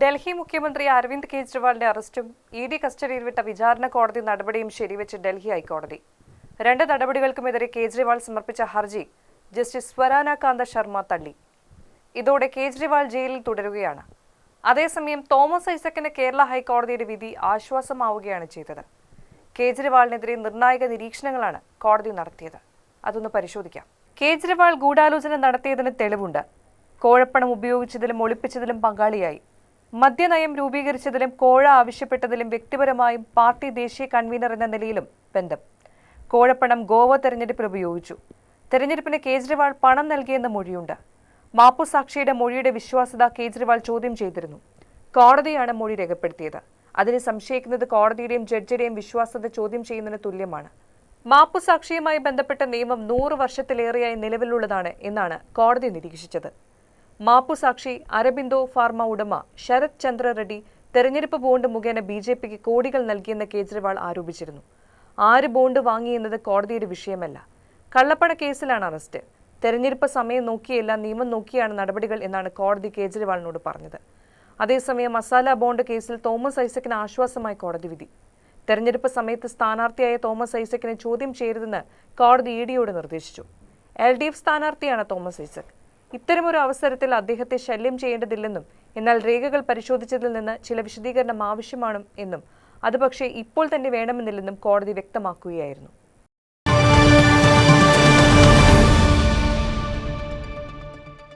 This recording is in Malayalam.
ഡൽഹി മുഖ്യമന്ത്രി അരവിന്ദ് കെജ്രിവാളിന്റെ അറസ്റ്റും ഇ ഡി കസ്റ്റഡിയിൽ വിട്ട വിചാരണ കോടതി നടപടിയും ശരിവെച്ച് ഡൽഹി ഹൈക്കോടതി. രണ്ട് നടപടികൾക്കുമെതിരെ കേജ്രിവാൾ സമർപ്പിച്ച ഹർജി ജസ്റ്റിസ് സ്വരാന കാന്ത ശർമ്മ തള്ളി. ഇതോടെ കേജ്രിവാൾ ജയിലിൽ തുടരുകയാണ്. അതേസമയം തോമസ് ഐസക്കിന് കേരള ഹൈക്കോടതിയുടെ വിധി ആശ്വാസമാവുകയാണ് ചെയ്തത്. കേജ്രിവാളിനെതിരെ നിർണായക നിരീക്ഷണങ്ങളാണ് കോടതി നടത്തിയത്. അതൊന്ന് പരിശോധിക്കാം. കേജ്രിവാൾ ഗൂഢാലോചന നടത്തിയതിന് തെളിവുണ്ട്. കോഴപ്പണം ഉപയോഗിച്ചതിലും ഒളിപ്പിച്ചതിലും പങ്കാളിയായി. മദ്യനയം രൂപീകരിച്ചതിലും കോഴ ആവശ്യപ്പെട്ടതിലും വ്യക്തിപരമായും പാർട്ടി ദേശീയ കൺവീനർ എന്ന നിലയിലും ബന്ധം. കോഴപ്പണം ഗോവ തെരഞ്ഞെടുപ്പിൽ ഉപയോഗിച്ചു. തെരഞ്ഞെടുപ്പിന് കേജ്രിവാൾ പണം നൽകിയെന്ന മൊഴിയുണ്ട്. മാപ്പുസാക്ഷിയുടെ മൊഴിയുടെ വിശ്വാസ്യത കേജ്രിവാൾ ചോദ്യം ചെയ്തിരുന്നു. കോടതിയാണ് മൊഴി രേഖപ്പെടുത്തിയത്. അതിന് സംശയിക്കുന്നത് കോടതിയുടെയും ജഡ്ജിയുടെയും വിശ്വാസ്യത ചോദ്യം ചെയ്യുന്നതിന് തുല്യമാണ്. മാപ്പുസാക്ഷിയുമായി ബന്ധപ്പെട്ട നിയമം നൂറ് വർഷത്തിലേറെയായി നിലവിലുള്ളതാണ് എന്നാണ് കോടതി നിരീക്ഷിച്ചത്. മാപ്പുസാക്ഷി അരബിന്ദോ ഫാർമ ഉടമ ശരത് ചന്ദ്ര റെഡ്ഡി തെരഞ്ഞെടുപ്പ് ബോണ്ട് മുഖേന ബി ജെ പിക്ക് കോടികൾ നൽകിയെന്ന് കേജ്രിവാൾ ആരോപിച്ചിരുന്നു. ആര് ബോണ്ട് വാങ്ങിയെന്നത് കോടതിയുടെ വിഷയമല്ല. കള്ളപ്പണ കേസിലാണ് അറസ്റ്റ്. തെരഞ്ഞെടുപ്പ് സമയം നോക്കിയല്ല നിയമം നോക്കിയാണ് നടപടികൾ എന്നാണ് കോടതി കേജ്രിവാളിനോട് പറഞ്ഞത്. അതേസമയം മസാല ബോണ്ട് കേസിൽ തോമസ് ഐസക്കിന് ആശ്വാസമായി കോടതി വിധി. തെരഞ്ഞെടുപ്പ് സമയത്ത് സ്ഥാനാർത്ഥിയായ തോമസ് ഐസക്കിനെ ചോദ്യം ചെയ്യരുതെന്ന് കോടതി ഇ ഡിയോട് നിർദ്ദേശിച്ചു. എൽ ഡി എഫ് സ്ഥാനാർത്ഥിയാണ് തോമസ് ഐസക്. ഇത്തരമൊരു അവസരത്തിൽ അദ്ദേഹത്തെ ശല്യം ചെയ്യേണ്ടതില്ലെന്നും എന്നാൽ രേഖകൾ പരിശോധിച്ചതിൽ നിന്ന് ചില വിശദീകരണം ആവശ്യമാണ് എന്നും അത് പക്ഷേ ഇപ്പോൾ തന്നെ വേണമെന്നില്ലെന്നും കോടതി വ്യക്തമാക്കുകയായിരുന്നു.